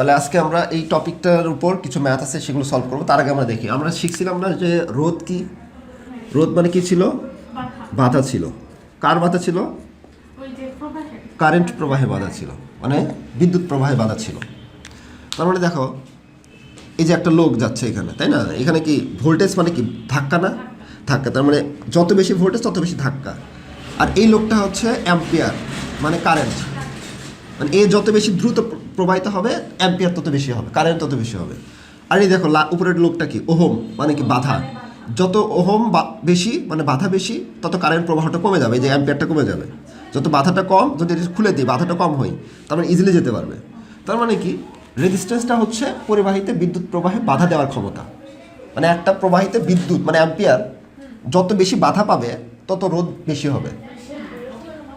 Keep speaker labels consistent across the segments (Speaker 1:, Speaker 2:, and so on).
Speaker 1: তাহলে আজকে আমরা এই টপিকটার উপর কিছু ম্যাথ আছে সেগুলো সলভ করব। তার আগে আমরা দেখি। আমরা শিখছিলাম না যে রোদ কি? রোদ মানে কি ছিল? বাধা। ছিল। কার বাধা ছিল? কারেন্ট প্রবাহে। বাধা ছিল। মানে বিদ্যুৎ প্রবাহে বাধা ছিল। তার মানে দেখো এই যে একটা লোক যাচ্ছে এখানে তাই না? এখানে কি ভোল্টেজ মানে কি? ধাক্কা না? ধাক্কা। তার মানে যত বেশি ভোল্টেজ তত বেশি ধাক্কা। আর এই লোকটা হচ্ছে অ্যাম্পিয়ার মানে কারেন্ট মানে এ যত বেশি দ্রুত প্রবাহিত হবে অ্যাম্পিয়ার তত বেশি হবে কারেন্ট তত বেশি হবে। আর এই দেখো উপরের লোকটা কি? ওহম মানে কি বাধা। যত ওহম বেশি মানে বাধা বেশি, তত কারেন্ট প্রবাহটা কমে যাবে যে অ্যাম্পিয়ারটা কমে যাবে। যত বাধাটা কম, যদি খুলে দিই, বাধাটা কম হয়, তার মানে ইজিলি যেতে পারবে। তার মানে কি? রেজিস্ট্যান্সটা হচ্ছে পরিবাহিতে বিদ্যুৎ প্রবাহে বাধা দেওয়ার ক্ষমতা। মানে একটা প্রবাহিতে বিদ্যুৎ মানে অ্যাম্পিয়ার যত বেশি বাধা পাবে, তত রোদ বেশি হবে।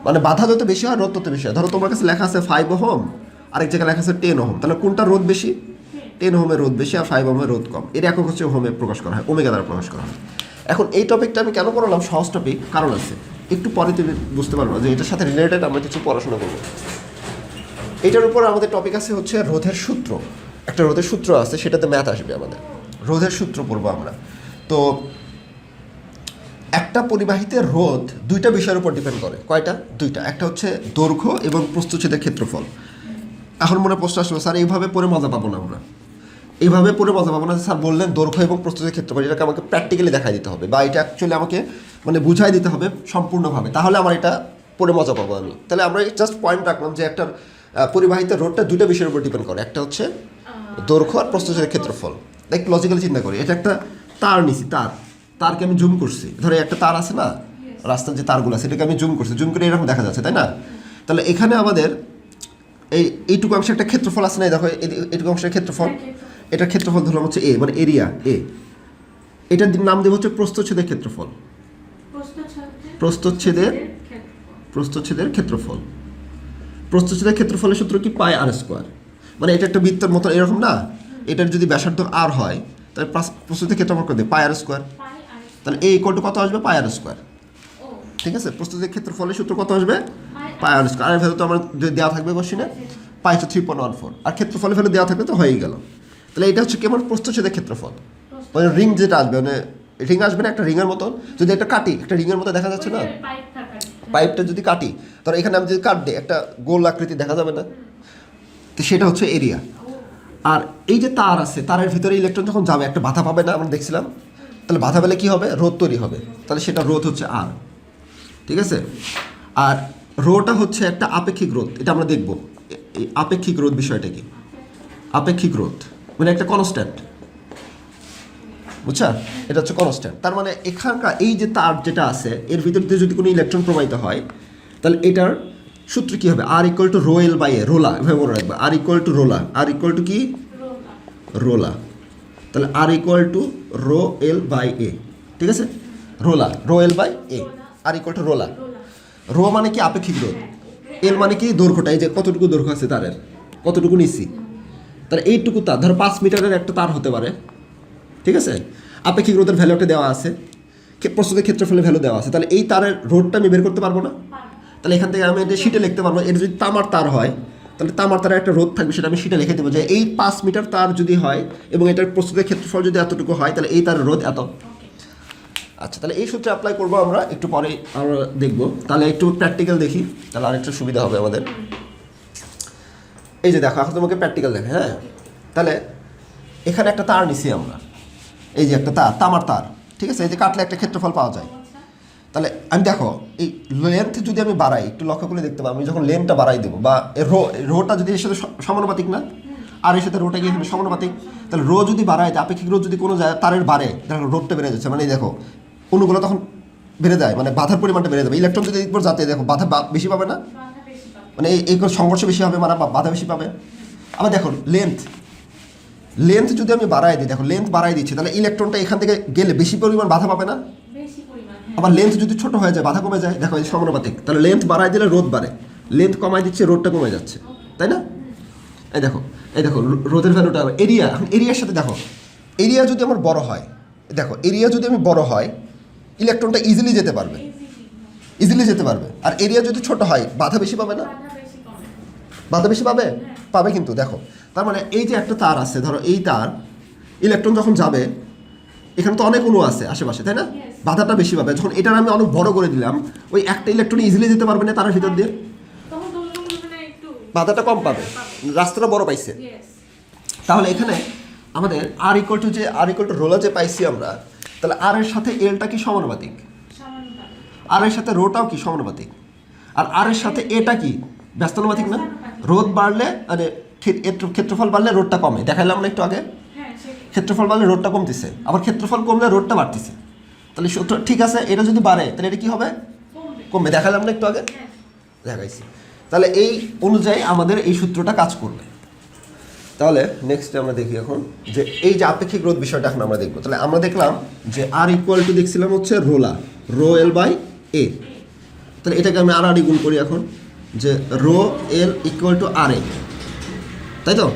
Speaker 1: মানে বাধা যত বেশি হয় রোদ তত বেশি হয়। ধরো তোমার কাছে লেখা আছে ফাইভ ওহম আরেক জায়গায় লেখা আছে টেন ওহম। তাহলে কোনটা রোধ বেশি? টেন ওহমের রোধ বেশি আর ফাইভ ওহমের রোধ কম। এর একক হচ্ছে ওহমে প্রকাশ করা হয়, ওমেগা দ্বারা প্রকাশ করা হয়। এখন এই টপিকটা আমি কেন করলাম? সহজ টপিক কারণ আছে। একটু পরে তুমি বুঝতে পারব যে এটার সাথে রিলেটেড আমরা কিছু পড়াশোনা করব। এটার উপর আমাদের টপিক আছে হচ্ছে রোধের সূত্র। একটা রোধের সূত্র আছে, সেটাতে ম্যাথ আসবে আমাদের। রোধের সূত্র পড়ব আমরা। তো, একটা পরিবাহিতে রোধ দুইটা বিষয়ের উপর ডিপেন্ড করে। কয়টা? দুইটা। একটা হচ্ছে দৈর্ঘ্য এবং প্রস্তুচ্ছেদের ক্ষেত্রফল। এখন মনে প্রশ্ন আসলো স্যার এইভাবে পরে মজা পাবো না আমরা। এইভাবে পরে মজা পাবো না স্যার বললেন দৈর্ঘ্য এবং প্রস্তুতের ক্ষেত্রফল এটাকে আমাকে প্র্যাকটিক্যালি দেখাই দিতে হবে বা এটা অ্যাকচুয়ালি আমাকে মানে বুঝাই দিতে হবে সম্পূর্ণভাবে। তাহলে আমার এটা পরে মজা পাবো আমি। তাহলে আমরা জাস্ট পয়েন্ট রাখলাম যে একটা পরিবাহিত রোডটা দুটো বিষয়ের উপর ডিপেন্ড করে। একটা হচ্ছে দৈর্ঘ্য আর প্রস্তুতের ক্ষেত্রফল। একটু লজিক্যালি চিন্তা করি এটা একটা তার নিছি তার। তারকে আমি জুম করছি। ধরো একটা তার আছে না? রাস্তার যে তারগুলো আছে এটাকে আমি জুম করছি। জুম করে এরকম দেখা যাচ্ছে তাই না? তাহলে এখানে আমাদের এই এইটুকু অংশে একটা ক্ষেত্রফল আছে না দেখো এই- এইটুকু অংশের ক্ষেত্রফল। এটার ক্ষেত্রফল ধরলাম হচ্ছে এ মানে এরিয়া এ এটার নাম দেবো হচ্ছে প্রস্থচ্ছেদের ক্ষেত্রফল।
Speaker 2: প্রস্তুচ্ছেদের
Speaker 1: প্রস্থচ্ছেদের প্রস্থচ্ছেদের ক্ষেত্রফল। প্রস্থচ্ছেদের ক্ষেত্রফলের সূত্র কি? Pi r square. মানে এটা একটা বৃত্তের মতো এরকম না? এটার যদি ব্যাসার্ধ আর হয় তাহলে প্রাস- প্রস্থচ্ছেদের ক্ষেত্রফল কত? Pi r square. তাহলে এই ইকুয়াল টু কত আসবে? Pi r square. ঠিক আছে? প্রস্তুতের ক্ষেত্রফলের সূত্র কত আসবে?
Speaker 2: পাই
Speaker 1: আর স্কোয়ার আর ভ্যালু তো আমার যদি দেওয়া থাকবে কোশ্চিনে পাই হচ্ছে থ্রি পয়েন্ট ওয়ান ফোর আর ক্ষেত্রফলের ভ্যালু দেওয়া থাকবে তো হয়েই গেল। তাহলে এটা হচ্ছে কেমন প্রস্তুচ্ছেদের ক্ষেত্রফল? মানে রিং যেটা আসবে মানে রিং আসবে না একটা রিংয়ের মতন? যদি একটা কাটি একটা রিংয়ের মতো দেখা যাচ্ছে না? পাইপটা যদি কাটি ধরো এখানে আমি যদি কাট দিই একটা গোল আকৃতি দেখা যাবে না? তো সেটা হচ্ছে এরিয়া আর এই যে তার আছে তারের ভিতরে ইলেকট্রন যখন যাবে একটা বাধা পাবে না আমরা দেখছিলাম। তাহলে বাধা পেলে কি হবে? রোধ তৈরি হবে। তাহলে সেটা রোধ হচ্ছে আর ঠিক আছে? আর রোটা হচ্ছে একটা আপেক্ষিক রোধ, এটা আমরা দেখব। এই আপেক্ষিক রোধ বিষয়টা কি? আপেক্ষিক রোধ মানে একটা কনস্ট্যান্ট বুঝছা এটা হচ্ছে কনস্ট্যান্ট তার মানে এখানকার এই যে তার যেটা আছে, এর ভিতর দিয়ে যদি কোনো ইলেকট্রন প্রবাহিত হয়, তাহলে এটার সূত্র কী হবে? R equal to rho L by A রোলা, এভাবে মনে রাখবে। আর ইকুয়াল টু রোলা। আর ইকুয়াল টু কি?
Speaker 2: রোলা।
Speaker 1: তাহলে R equal to rho L by A ঠিক আছে? রোলা rho L by A R equal to রোলা। Rho মানে কি আপেক্ষিক রোধ এল মানে কি দৈর্ঘ্যটা? এই যে কতটুকু দৈর্ঘ্য আছে তারের? কতটুকু নিচ্ছি? তাহলে এইটুকু তার, ধরো পাঁচ মিটারের একটা তার হতে পারে। ঠিক আছে? আপেক্ষিক রোধের ভ্যালুটা দেওয়া আছে। প্রস্তুতের ক্ষেত্রফলের ভ্যালু দেওয়া আছে। তাহলে এই তারের রোধটা আমি বের করতে পারব না? তাহলে এখান থেকে আমি এটা শিটে লিখতে পারব এটা যদি তামার তার হয়, তাহলে তামার তারের একটা রোধ থাকবে, সেটা আমি শিটে লিখে দেবো যে এই পাঁচ মিটার তার যদি হয় এবং এটার প্রস্তুতের ক্ষেত্রফল যদি এতটুকু হয়, তাহলে এই তার রোধ এত। আচ্ছা তাহলে এই সূত্রে অ্যাপ্লাই করব আমরা, একটু পরে আমরা দেখব। তাহলে একটু প্র্যাকটিক্যাল দেখি, তাহলে আরেকটু সুবিধা হবে আমাদের। এই যে দেখো, এখন তোমাকে প্র্যাকটিক্যাল দেখে হ্যাঁ? তাহলে এখানে একটা তার নিছি আমরা। এই যে একটা তার, তামার তার, ঠিক আছে? এই যে কাটলে একটা ক্ষেত্রফল পাওয়া যায়। তাহলে আমি দেখো, এই লেন্থ যদি আমি বাড়াই, একটু লক্ষ্য করে দেখতে পাবো, আমি যখন লেন্থটা বাড়াই দেবো, বা রো রোটা যদি এর সাথে সমানুপাতিক না, আর এর সাথে রোটা গিয়ে সমানুপাতিক, তাহলে রো যদি বাড়ায় আপেক্ষিক রোধ যদি কোনো তারের বাড়ে, দেখো রোডটা বেড়ে যাচ্ছে। মানে দেখো অনুগুলো তখন বেড়ে যায় মানে বাধার পরিমাণটা বেড়ে যাবে। ইলেকট্রন যদি একবার যাতে দেখো বাধা বা- বেশি পাবে না? মানে এই সংঘর্ষ বেশি হবে মানে বাধা বেশি পাবে। আবার দেখো লেন্থ লেন্থ যদি আমি বাড়াই দিই দেখো লেন্থ বাড়াই দিচ্ছি তাহলে ইলেকট্রনটা এখান থেকে গেলে বেশি পরিমাণ বাধা পাবে না?
Speaker 2: হ্যাঁ।
Speaker 1: আবার লেন্থ যদি ছোট হয়ে যায় বাধা কমে যায় দেখো এই সমানুপাতিক। তাহলে লেন্থ বাড়াই দিলে রোদ বাড়ে। লেন্থ কমাই দিচ্ছে রোদটা কমে যাচ্ছে। তাই না? এই দেখো এই দেখো রোদের ভ্যালুটা এরিয়া এখন এরিয়ার সাথে দেখো এরিয়া যদি আমার বড় হয় দেখো এরিয়া যদি আমি বড় হয় ইলেকট্রনটা ইজিলি যেতে পারবে। ইজিলি যেতে পারবে। আর এরিয়া যদি ছোট হয় বাধা বেশি পাবে না?
Speaker 2: বাধা বেশি
Speaker 1: পাবে? পাবে কিন্তু দেখো। তার মানে এই যে একটা তার আছে ধরো এই তার ইলেকট্রন যখন যাবে এখানে তো অনেক অণু আছে আশেপাশে তাই না? বাধাটা বেশি পাবে। যখন এটার আমি অনেক বড় করে দিলাম ওই একটা ইলেকট্রন ইজিলি যেতে পারবে না তার ভিতর দিয়ে?
Speaker 2: মানে
Speaker 1: বাধাটা কম পাবে। রাস্তাটা বড় পাইছে। তাহলে এখানে আমাদের আর ইকুয়াল টু যে আর ইকুয়াল টু রোলা যে পাইছি আমরা তাহলে আর এর সাথে এলটা কি সমানুপাতিক? আর এর সাথে রোটাও কি সমানুপাতিক? আর আর এর সাথে এটা কি? ব্যস্তানুপাতিক না? রোদ বাড়লে মানে ক্ষেত্রফল বাড়লে রোদটা কমে। দেখাইলাম না একটু আগে?
Speaker 2: হ্যাঁ
Speaker 1: ক্ষেত্রফল বাড়লে রোদটা কমতেছে। আবার ক্ষেত্রফল কমলে রোদটা বাড়তেছে। তাহলে সূত্র ঠিক আছে এটা যদি বাড়ে তাহলে এটা কি হবে?
Speaker 2: কমবে।
Speaker 1: কমবে। দেখালাম না একটু আগে?
Speaker 2: হ্যাঁ।
Speaker 1: দেখাইছি। তাহলে এই অনুযায়ী আমাদের এই সূত্রটা কাজ করবে। তাহলে নেক্সট আমরা দেখি এখন যে এই যে আপেক্ষিক রোধ বিষয়টা এখন আমরা দেখব। তাহলে আমরা দেখলাম যে আর ইকুয়াল টু দেখছিলাম হচ্ছে রোলা রো এল বাই এ তাহলে এটাকে আমি আর আর গুণ করি এখন, যে rho L equal to R A তাই তো?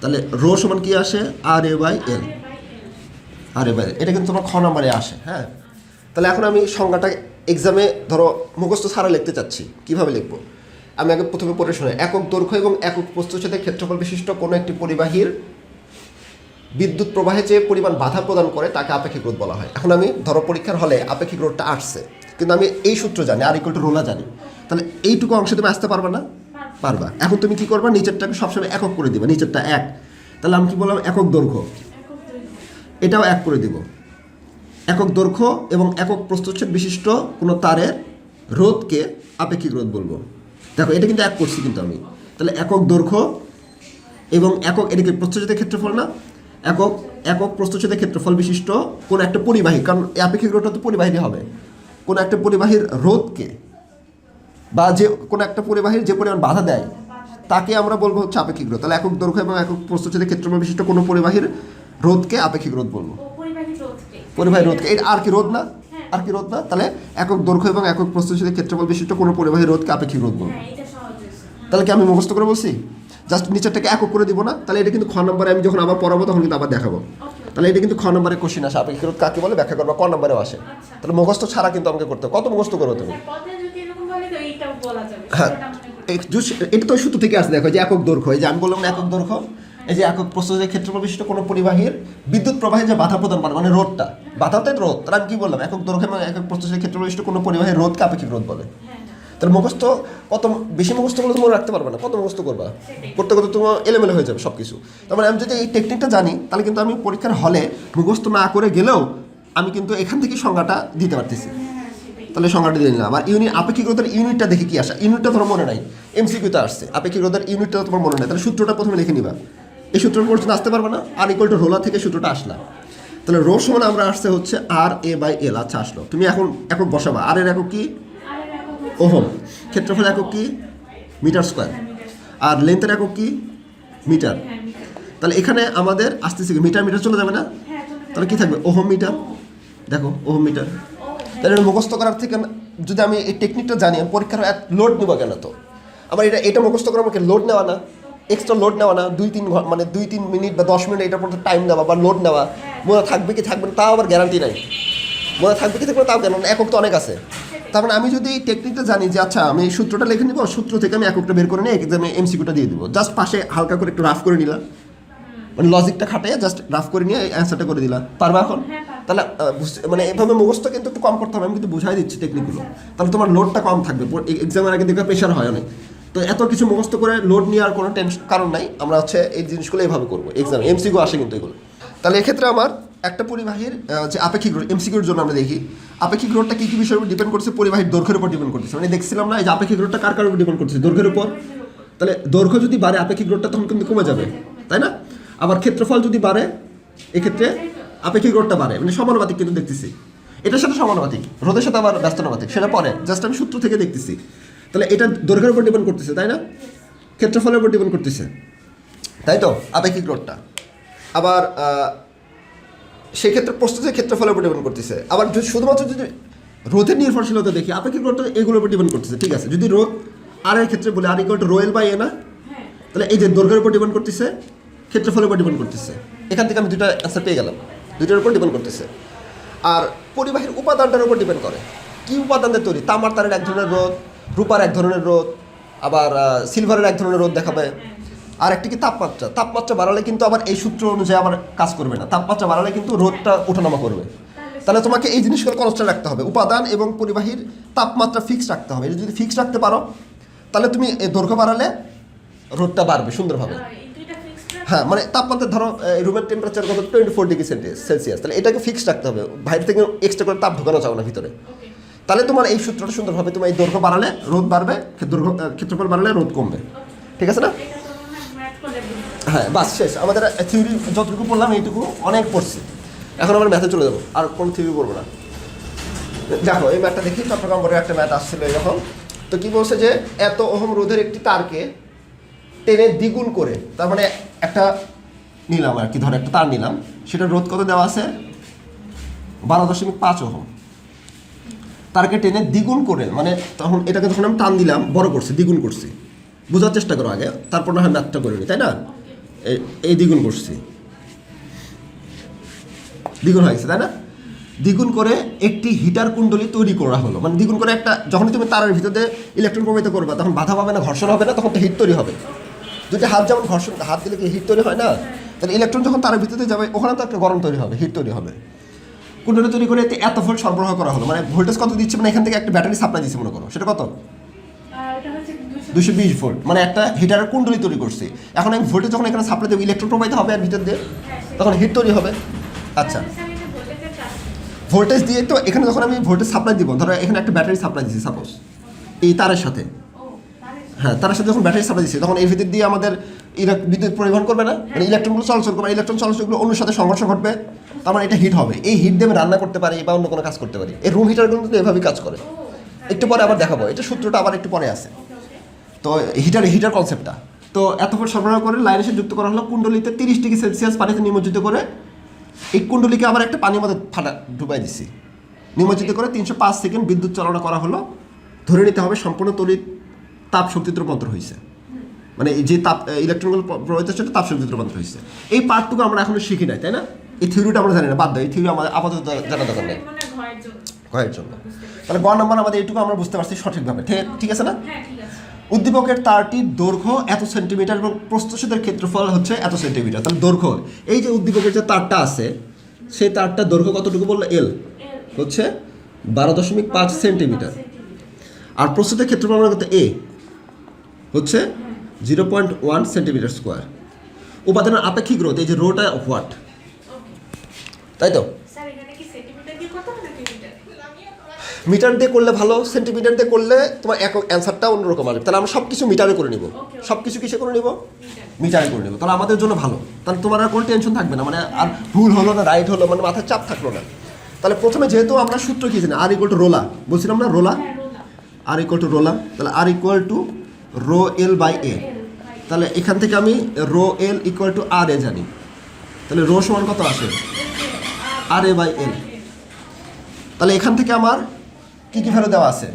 Speaker 1: তাহলে রো সমান কি আসে? আর এ বাই এল আর এবারে এটা কিন্তু তোমার খ নম্বরে আসে হ্যাঁ? তাহলে এখন আমি সংজ্ঞাটা এক্সামে ধরো মুখস্থ ছাড়া লিখতে চাচ্ছি। কীভাবে লিখব? আমি আগে প্রথমে পড়ে শুনে একক দৈর্ঘ্য এবং একক বস্তুর সাথে ক্ষেত্রফল বিশিষ্ট কোনো একটি পরিবাহীর বিদ্যুৎ প্রবাহে যে পরিমাণ বাধা প্রদান করে তাকে আপেক্ষিক রোধ বলা হয়। এখন আমি ধরো পরীক্ষার হলে আপেক্ষিক রোধটা আসছে, কিন্তু আমি এই সূত্র জানি, আর ইকুয়াল টু রোলা জানি। তাহলে এইটুকু অংশে তুমি আসতে পারবে না? পারবা। এখন তুমি কি করবা? নিচেরটাকে সবসময় একক করে দিবা, নিচেরটা এক। তাহলে আমি কি বললাম? একক দৈর্ঘ্য। এটাও এক করে দিব। একক দৈর্ঘ্য এবং একক প্রস্তুচ্ছেদ বিশিষ্ট কোনো তারের রোধকে আপেক্ষিক রোধ বলব। দেখো এটা কিন্তু এক করছি কিন্তু আমি। তাহলে একক দৈর্ঘ্য এবং একক এটাকে প্রস্তুচ্ছেদের ক্ষেত্রফল না? একক একক প্রস্তুচ্ছেদের ক্ষেত্রফল বিশিষ্ট কোনো একটা পরিবাহী কারণ এই আপেক্ষিক রোধটা তো পরিবাহী হবে। কোনো একটা পরিবাহীর রোধকে বা যে কোনো একটা পরিবাহীর যে পরিমাণ বাধা দেয় তাকে আমরা বলব হচ্ছে আপেক্ষিক রোধ। তাহলে একক দৈর্ঘ্য এবং একক প্রস্তুচ্ছেদের ক্ষেত্রফল বিশিষ্ট কোনো পরিবাহীর রোধকে আপেক্ষিক রোধ বলব।
Speaker 2: পরিবাহী রোধকে।
Speaker 1: পরিবাহী রোধকে এটা আর কি রোধ না? আর কি রোধ না তাহলে একক দৈর্ঘ্য এবং একক প্রস্তুতির ক্ষেত্রফল বিশিষ্ট কোনো পরিবাহী রোধকে আপেক্ষিক রোধ বলব
Speaker 2: হ্যাঁ
Speaker 1: তাহলে কি আমি মুখস্থ করে বলছি? জাস্ট নিচেরটাকে একক করে দিব না? তাহলে এটা কিন্তু খ নম্বরে আমি যখন আবার পড়াবো তখন কিন্তু আবার দেখাবো। তাহলে এটা কিন্তু খ নম্বরে কোশ্চিন আসে আপেক্ষিক রোধ কাকে বলে? ব্যাখ্যা করব ক নম্বরেও আসে।
Speaker 2: আচ্ছা।
Speaker 1: তাহলে মুখস্থ ছাড়া কিন্তু আমাকে করতে। কত মুখস্থ করো তুমি?
Speaker 2: যাবে।
Speaker 1: হ্যাঁ এটা তো সূত্র থেকে আসে দেখো যে একক দৈর্ঘ্য। এই যে আমি বললাম না একক দৈর্ঘ্য এই যে একক প্রস্তুতের ক্ষেত্রফল বিশিষ্ট কোনো পরিবাহীর বিদ্যুৎ প্রবাহে যে বাধা প্রদান করে মানে রোধটা। বাধাতে রোধ। তাহলে আমি কি বললাম? একক দৈর্ঘ্য এবং একক প্রস্তুতের ক্ষেত্রফল বিশিষ্ট কোনো পরিবাহীর রোধকে আপেক্ষিক রোধ বলে।
Speaker 2: হ্যাঁ
Speaker 1: তাহলে মুখস্থ কত বেশি মুখস্থ করলে তুমি রাখতে পারবে না। কত মুখস্থ করবা? করতে করতে তোমার এলোমেলো হয়ে যাবে সব কিছু তার মানে আমি যদি এই টেকনিকটা জানি তাহলে কিন্তু আমি পরীক্ষার হলে মুখস্থ না করে গেলেও আমি কিন্তু এখান থেকে সংজ্ঞাটা দিতে পারতেছি।
Speaker 2: হ্যাঁ
Speaker 1: তাহলে সংজ্ঞাটা দিয়ে নিলাম। আর ইউনিট আপেক্ষিকতার ইউনিটটা দেখে কি আসা? ইউনিটটা তোমার মনে নাই। এমসিকিউতে আসছে। আপেক্ষিকতার ইউনিটটা তোমার মনে নাই। তাহলে সূত্রটা প্রথমে লিখে নিবা। এই সূত্রের পর্যন্ত আসতে পারবে না। আর ইকুয়াল টু রোলা থেকে সূত্রটা আসলা তাহলে রো সমান আমরা আসছে হচ্ছে আর এ বাই এল আচ্ছা আসলো। তুমি এখন একক বসাবা। আর এর একক কি? ওহম। ক্ষেত্রফল একক কি? Metre square. আর লেন্থের একক কি? মিটার। তাহলে এখানে আমাদের আসতেছে মিটার মিটার চলে যাবে না। তাহলে কি থাকবে? Ohm metre. দেখো, ওহম মিটার। তাহলে মুখস্থ করার থেকে যদি আমি এই টেকনিকটা জানি পরীক্ষার লোড নেব কেন তো? আমার এটা এটা মুখস্থ করে আমাকে লোড নেওয়া না। এক্সট্রা লোড নেওয়া না দুই তিন ঘণ্টা মানে দুই তিন মিনিট বা দশ মিনিট এটার পর টাইম নেওয়া বা লোড নেওয়া মনে থাকবে কি থাকবে না তাও আবার গ্যারান্টি নাই। মনে থাকবে কি থাকবে না তাও কেন একক তো অনেক আছে। তার মানে আমি যদি এই টেকনিকটা জানি যে আচ্ছা আমি সূত্রটা লিখে নিব সূত্র থেকে আমি এককটা বের করে নিয়ে এক্সামে এমসিকিউটা দিয়ে দিব। জাস্ট পাশে হালকা করে একটু রাফ করে নিলাম মানে লজিকটা খাটাইয়া জাস্ট রাফ করে নিয়ে অ্যান্সারটা করে দিলাম পারবা এখন?
Speaker 2: হ্যাঁ,
Speaker 1: তাহলে মানে এভাবে মুখস্থ কিন্তু একটু কম করতে হবে। আমি কিন্তু বুঝাই দিচ্ছি টেকনিকগুলো তাহলে তোমার লোডটা কম থাকবে। এক্সামের আগে দেখবে প্রেশার হয় অনেক। তো এত কিছু মুখস্থ করে লোড নেওয়ার কোনো টেনশন কারণ নাই। আমরা হচ্ছে এই জিনিসগুলো এইভাবে করব। এক্সাম এমসিকিউ আসে কিন্তু এগুলো। তাহলে এক্ষেত্রে আমার একটা পরিবাহীর যে আপেক্ষিক রোড এমসিকিউর জন্য আমরা দেখি, আপেক্ষিক রোডটা কী কী বিষয়ের উপর ডিপেন্ড করছে? পরিবাহীর দৈর্ঘ্যের উপর ডিপেন্ড করতেছে। মানে দেখছিলাম না, এই যে আপেক্ষিক রোডটা কার কার উপর ডিপেন্ড করছে দৈর্ঘ্যের উপর। তাহলে দৈর্ঘ্য যদি বাড়ে, আপেক্ষিক রোডটা তখন কিন্তু কমে যাবে। তাই না? আবার ক্ষেত্রফল যদি বাড়ে, এক্ষেত্রে আপেক্ষিক রোডটা বাড়ে। মানে সমানুপাতিক কিন্তু দেখতেছি। এটার সাথে সমানুপাতিক। রোদের সাথে আবার ব্যস্তানুপাতিক সেটা পরে। জাস্ট আমি সূত্র থেকে দেখতেছি। তাহলে এটা দৈর্ঘ্যের উপর ডিপেন্ড করতেছে তাই না? ক্ষেত্রফলের উপর ডিপেন্ড করতেছে। তাই তো? আপেক্ষিক রোডটা আবার আহ, সেই ক্ষেত্রে প্রস্তুতির ক্ষেত্রফলের উপর ডিপেন্ড করতেছে। আবার যদি শুধুমাত্র যদি রোধের নির্ভরশীলতা দেখি আপেক্ষিক রোধ তো এগুলোর উপর ডিপেন্ড করতেছে ঠিক আছে? যদি রোধ আর এর ক্ষেত্রে বলি R equal to rho L by A না?
Speaker 2: হ্যাঁ।
Speaker 1: তাহলে এই যে দৈর্ঘ্যের উপর ডিপেন্ড করতেছে ক্ষেত্রফলের উপর ডিপেন্ড করতেছে। এখান থেকে আমি দুটো অ্যান্সার পেয়ে গেলাম। দুইটার উপর ডিপেন্ড করতেছে। আর পরিবাহীর উপাদানটার উপর ডিপেন্ড করে। কি উপাদান দিয়ে তৈরি? তামার তারের এক ধরনের রোদ রূপার এক ধরনের রোদ আবার সিলভারের এক ধরনের রোদ দেখাবে। আর একটি কি তাপমাত্রা? তাপমাত্রা বাড়ালে কিন্তু আবার এই সূত্র অনুযায়ী আবার কাজ করবে না। তাপমাত্রা বাড়ালে কিন্তু রোদটা ওঠানামা করবে। তাহলে তোমাকে এই জিনিসগুলো কনস্ট্যান্ট রাখতে হবে। উপাদান এবং পরিবাহীর তাপমাত্রা ফিক্স রাখতে হবে। যদি ফিক্স রাখতে পারো তাহলে তুমি এই দৈর্ঘ্য বাড়ালে রোদটা বাড়বে সুন্দরভাবে। হ্যাঁ মানে তাপমাত্রা ধরো রুমের টেম্পারেচার কত? টোয়েন্টি ফোর ডিগ্রি সেলসিয়াস তাহলে এটাকে ফিক্সড রাখতে হবে। বাইরে থেকে এক্সট্রা করে তাপ ঢোকানো যাবে না ভিতরে। তাহলে তোমার এই সূত্রটা সুন্দরভাবে তোমার এই দৈর্ঘ্য বাড়ালে রোদ বাড়বে ক্ষেত্রফল বাড়ালে রোদ কমবে। ঠিক আছে না?
Speaker 2: হয়,
Speaker 1: বাস, শেষ। আমাদের থিওরি যতটুকু পড়লাম এইটুকু অনেক পড়ছি। এখন আমরা ম্যাথে চলে যাব। আর কোনো থিওরি পড়ব না। দেখো, এই ম্যাথটা দেখি, চট্টগ্রাম বোর্ডের একটা ম্যাথ আসছিল এরকম তো কি বলছে যে, এত ওহম রোধের একটি তারকে টেনে দ্বিগুণ করে, তার মানে একটা নিলাম আর কি, ধর একটা তার নিলাম সেটা রোধ কত দেওয়া আছে? বারো দশমিক পাঁচ ওহম। তারকে টেনে দ্বিগুণ করে মানে তখন এটাকে যখন আমি টান দিলাম, বড় করছি, দ্বিগুণ করছি। বোঝার চেষ্টা করো আগে, তারপর না হয় ম্যাথটা করে নি, তাই না? এই- দ্বিগুণ করছি। দ্বিগুণ হয়ে গেছে, তাই না? দ্বিগুণ করে একটি হিটার কুণ্ডলী তৈরি করা হলো। মানে দ্বিগুণ করে একটা যখন তুমি তারের ভিতরে ইলেকট্রন প্রবাহিত করবে, তখন বাধা পাবে না, ঘর্ষণ হবে না, তখন তো হিট তৈরি হবে। যদি হাত যেমন ঘর্ষণ, হাত দিলে কি হিট তৈরি হয় না? তাহলে ইলেকট্রন যখন তারের ভিতরে যাবে ওখানে তো একটা গরম তৈরি হবে, হিট তৈরি হবে। কুণ্ডলী তৈরি করে এতে ভোল্ট সরবরাহ করা হলো? মানে ভোল্টেজ কত দিচ্ছে? মানে এখান থেকে একটা ব্যাটারি সাপ্লাই দিচ্ছে মনে করো। সেটা কত?
Speaker 2: এটা হচ্ছে দুশো
Speaker 1: বিশ ভোল্ট মানে একটা হিটারের কুণ্ডলী তৈরি করছি। এখন আমি ভোল্টেজ যখন এখানে সাপ্লাই দেবো ইলেকট্রন প্রবাহিত হবে আর ভিতর দিয়ে? তখন হিট তৈরি হবে। আচ্ছা। ভোল্টেজ দিয়ে তো এখানে যখন আমি ভোল্টেজ সাপ্লাই দিব ধরো এখানে একটা ব্যাটারি সাপ্লাই দিচ্ছি সাপোজ এই তারের সাথে। হ্যাঁ তার সাথে যখন ব্যাটারি সাপ্লাই দিচ্ছি তখন এর ভিতর দিয়ে আমাদের বিদ্যুৎ পরিবহন করবে না? মানে ইলেকট্রনগুলো চলাচল করবে। ইলেকট্রন চলাচলগুলো অন্যের সাথে সংঘর্ষ ঘটবে। তার মানে এটা হিট হবে। এই হিট দিয়ে আমি রান্না করতে পারি বা অন্য কোনো কাজ করতে পারি। এই রুম হিটারগুলো কিন্তু এভাবেই কাজ করে। একটু পরে আবার দেখাবো। এটা সূত্রটা আবার একটু পরে আছে। তো হিটার হিটার কনসেপ্টটা তো এত ভোল্ট সরবরাহ করে লাইনের সাথে যুক্ত করা হলো কুণ্ডলিতে তিরিশ ডিগ্রি সেলসিয়াস পানিতে নিমজ্জিত করে। এই কুণ্ডলিকে আবার একটা পানির মধ্যে ফাটা, ডুবাই দিচ্ছি নিমজ্জিত করে তিনশো পাঁচ সেকেন্ড বিদ্যুৎ চালনা করা হলো। ধরে নিতে হবে সম্পূর্ণ তড়িৎ তাপ শক্তিতে রূপান্তর হয়েছে মানে এই যে তাপ ইলেকট্রনগুলো প্রবাহিত হচ্ছে তাপ শক্তিতে রূপান্তর হয়েছে এই পার্টটুকু আমরা এখনও শিখি নাই, তাই না? এই থিওরিটা আমরা জানি না বাদ দাও এই থিওরি আমাদের আপাতত জানা দরকার নেই।
Speaker 2: মানে ঘরের জন্য।
Speaker 1: তাহলে গ নম্বর আমাদের এইটুকু আমরা বুঝতে পারছি সঠিকভাবে ঠিক- ঠিক আছে না?
Speaker 2: হ্যাঁ ঠিক আছে।
Speaker 1: উদ্দীপকের তারটির দৈর্ঘ্য এত সেন্টিমিটার এবং প্রস্তুষের ক্ষেত্রফল হচ্ছে এত সেন্টিমিটার। তাহলে দৈর্ঘ্য এই যে উদ্দীপকের যে তারটা আছে সেই তারটা দৈর্ঘ্য কতটুকু বলল? এল হচ্ছে বারো দশমিক পাঁচ সেন্টিমিটার। আর প্রস্তুতের ক্ষেত্রফল আমরা কত এ হচ্ছে zero point one centimetre square. উপাদানের আপেক্ষিক রোধ এই যে রোটা হোয়াট? তাই তো?
Speaker 2: মিটার
Speaker 1: দিয়ে? করলে ভালো সেন্টিমিটার দিয়ে করলে তোমার এক অ্যান্সারটা অন্যরকম আসবে। তাহলে আমরা সব কিছু মিটারে করে নিব। সব কিছু কিসে করে নিব?
Speaker 2: মিটার।
Speaker 1: করে নেব। তাহলে আমাদের জন্য ভালো। তাহলে তোমার আর কোনো টেনশন থাকবে না। মানে আর ভুল হলো না রাইট হলো মানে মাথায় চাপ থাকল না। তাহলে প্রথমে যেহেতু আমরা সূত্র কি জানি? R equal to rho L. বলছিলাম না রোলা? R equal to rho L. তাহলে R equal to rho L by A. তাহলে এখান থেকে আমি rho L equal to R A জানি। তাহলে রো সমান কত আসে? আর এ বাই এল তাহলে এখান থেকে আমার কি কি ভ্যালু দেওয়া আছে?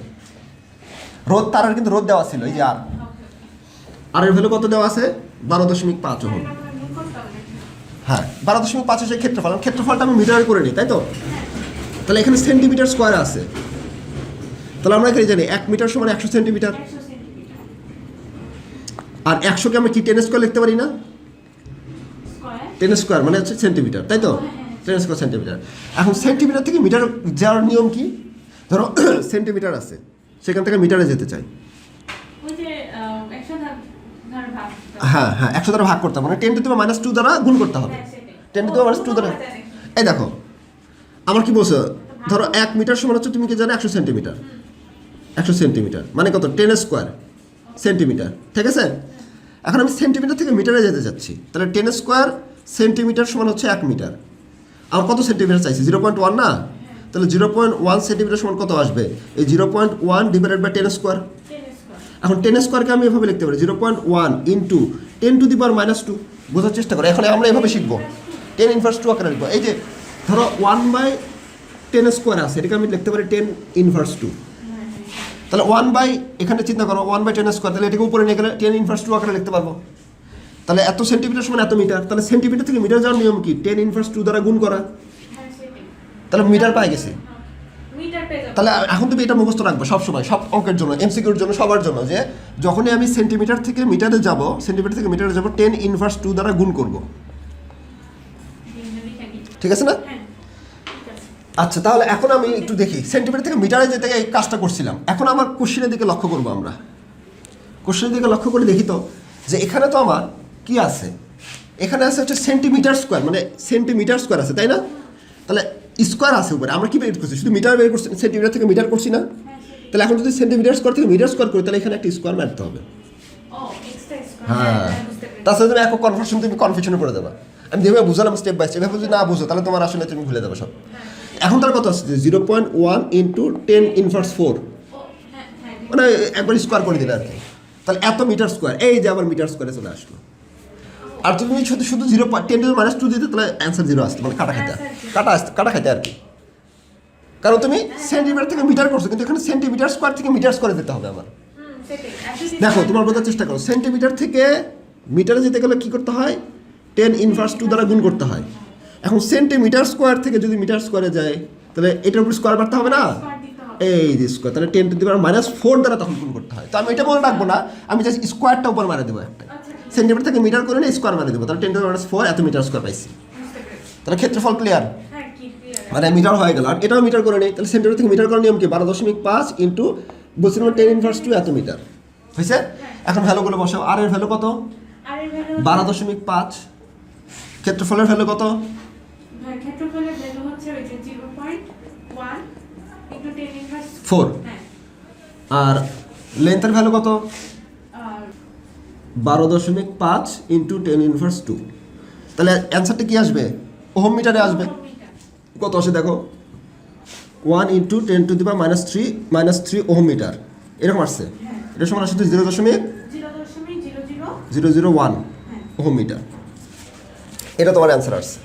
Speaker 1: রোদ তারার কিন্তু রোদ দেওয়া ছিল এই যে আর আর এর ভ্যালু কত দেওয়া আছে? বারো দশমিক পাঁচ ওহম। হ্যাঁ বারো দশমিক পাঁচ হচ্ছে ক্ষেত্রফল। ক্ষেত্রফলটা আমি মিটারে করে নিই তাই তো? তাহলে এখানে সেন্টিমিটার স্কোয়ার আছে। তাহলে আমরা এখানে জানি এক মিটার সমান একশো সেন্টিমিটার
Speaker 2: একশো সেন্টিমিটার
Speaker 1: আর একশোকে আমরা কি টেন স্কোয়ার লিখতে পারি না? টেন স্কোয়ার মানে হচ্ছে সেন্টিমিটার তাই তো? Ten square centimetre. এখন সেন্টিমিটার থেকে মিটার যাওয়ার নিয়ম কি? ধরো সেন্টিমিটার আছে সেখান থেকে মিটারে যেতে চাই। হ্যাঁ হ্যাঁ একশো দ্বারা ভাগ করতে হবে। মানে টেন টু তুমি মাইনাস টু দ্বারা গুণ করতে হবে। টেন টু মাইনাস টু দ্বারা। এই দেখো আমার কি বলছো? ধরো এক মিটার সমান হচ্ছে তুমি কি জানো একশো সেন্টিমিটার? একশো সেন্টিমিটার। মানে কত? Ten square centimetre. ঠিক আছে? এখন আমি সেন্টিমিটার থেকে মিটারে যেতে যাচ্ছি। তাহলে টেন স্কোয়ার সেন্টিমিটার সমান হচ্ছে এক মিটার। আমার কত সেন্টিমিটার চাইছি? জিরো পয়েন্ট ওয়ান না? তাহলে জিরো পয়েন্ট ওয়ান সেন্টিমিটার সমান কত আসবে? এই zero point one divided by ten square এখন টেন স্কোয়ারকে আমি এভাবে লিখতে পারি zero point one into ten to the power minus two বোঝার চেষ্টা করো, এখন আমরা এভাবে শিখব। টেন ইনভার্স টু আকারে লিখব। এই যে, ধরো ওয়ান বাই টেন স্কোয়ার আছে, এটাকে আমি লিখতে পারি টেন ইনভার্স টু তাহলে ওয়ান বাই এখানে চিন্তা করো ওয়ান বাই টেন স্কোয়ার তাহলে এটাকে উপরে নিয়ে গেলে টেন ইনভার্স টু আকারে লিখতে পারব। তাহলে এত সেন্টিমিটার সমান এত মিটার তাহলে সেন্টিমিটার থেকে মিটার যাওয়ার নিয়ম কি? টেন ইনভার্স টু দ্বারা গুণ করা।
Speaker 2: হ্যাঁ
Speaker 1: তাহলে মিটার পাই গেছে।
Speaker 2: পেয়ে যাব।
Speaker 1: তাহলে এখন তুমি এটা মুখস্থ রাখব সবসময় সব অঙ্কের জন্য এমসিকিউর জন্য সবার জন্য যে যখনই আমি সেন্টিমিটার থেকে মিটারে যাব সেন্টিমিটার থেকে মিটারে যাব টেন ইনভার্স টু দ্বারা গুণ করব। ঠিক আছে না?
Speaker 2: হ্যাঁ
Speaker 1: আচ্ছা তাহলে এখন আমি একটু দেখি। সেন্টিমিটার থেকে মিটারে যেতে এই কাজটা করছিলাম। এখন আমার কোশ্চেনের দিকে লক্ষ্য করব আমরা। কোশ্চেনের দিকে লক্ষ্য করে দেখি তো যে এখানে তো আমার কি আছে? এখানে আছে হচ্ছে সেন্টিমিটার স্কোয়ার মানে সেন্টিমিটার স্কোয়ার আছে, তাই না? তাহলে স্কোয়ার আছে উপরে, আমরা কি বের করছি? শুধু মিটার বের করছি সেন্টিমিটার থেকে মিটার করছি না? তাহলে এখন যদি সেন্টিমিটার স্কোয়ার থেকে মিটার স্কোয়ার করি, তাহলে এখানে একটা স্কোয়ার মারতে হবে। হ্যাঁ তাছাড়া তুমি একক কনফার্সন তুমি কনফিউশনে পড়ে দেবা আমি যেভাবে বুঝালাম স্টেপ বাই স্টেপ এভাবে যদি না বুঝো, তাহলে তোমার আসলে তুমি ভুলে যাবে সব। এখন তার কত আছে zero point one into ten inverse four মানে একবার স্কোয়ার করে দিলে আর কি। তাহলে এত মিটার স্কোয়ার এই যে আবার মিটার স্কোয়ারে চলে আসলো। আর তুমি শুধু শুধু zero ten to minus two দিতে তাহলে অ্যান্সার জিরো আসতো মানে কাটা খাইতে। কাটা আসতে কাটা খাইতে আর কি। কারণ তুমি সেন্টিমিটার থেকে মিটার করছ কিন্তু এখানে সেন্টিমিটার স্কোয়ার থেকে মিটার স্কোয়ারে যেতে হবে আমার
Speaker 2: যদি
Speaker 1: দেখো তোমার বোঝার চেষ্টা করো সেন্টিমিটার থেকে মিটারে যেতে গেলে কী করতে হয়? টেন ইনভার্স টু দ্বারা গুণ করতে হয়। এখন সেন্টিমিটার স্কোয়ার থেকে যদি মিটার স্কোয়ারে যায় তাহলে এটার উপর স্কোয়ার বাড়তে হবে না? এই যে স্কোয়ার তাহলে ten to the power minus four দ্বারা তখন গুণ করতে হয়। তো আমি এটা মনে রাখব না আমি জাস্ট স্কোয়ারটা উপর মারা দেবো একটা। সেন্টিমিটার থেকে মিটার করে নিয়ে স্কোয়ার মারা দেবো। তাহলে টেন টু মাইনাস ফোর এত মিটার স্কোয়ার পাইছি। তাহলে ক্ষেত্রফল ক্লিয়ার
Speaker 2: হ্যাঁ
Speaker 1: মানে মিটার হয়ে গেল। আর এটাও মিটার করে নেই। তাহলে সেন্টিমিটার থেকে মিটার করার নিয়ম কি? বারো দশমিক পাঁচ ইন্টু বলছিলাম টেন ইনভার্স টু এত মিটার। হয়েছে? এখন ভ্যালুগুলো বসাও। আর এর ভ্যালু কত? বারো দশমিক পাঁচ। ক্ষেত্রফলের ভ্যালু কত?
Speaker 2: ক্ষেত্রফলের ভ্যালু হচ্ছে ওই যে zero point one into ten inverse
Speaker 1: four
Speaker 2: হ্যাঁ।
Speaker 1: আর লেন্থের ভ্যালু কত? বারো দশমিক পাঁচ ইন্টু টেন ইনভার্স টু তাহলে অ্যান্সারটা কি আসবে? ওহম মিটারে আসবে। কত আসে দেখো? One into ten to the power minus three minus three ohm metre. এরকম আসছে।
Speaker 2: হ্যাঁ।
Speaker 1: এটা সমান আসছে জিরো দশমিক জিরো জিরো ওয়ান
Speaker 2: হ্যাঁ।
Speaker 1: Ohm metre. এটা তোমার অ্যান্সার আসছে।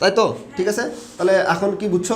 Speaker 1: তাই তো? ঠিক আছে? তাহলে এখন কি বুঝছ?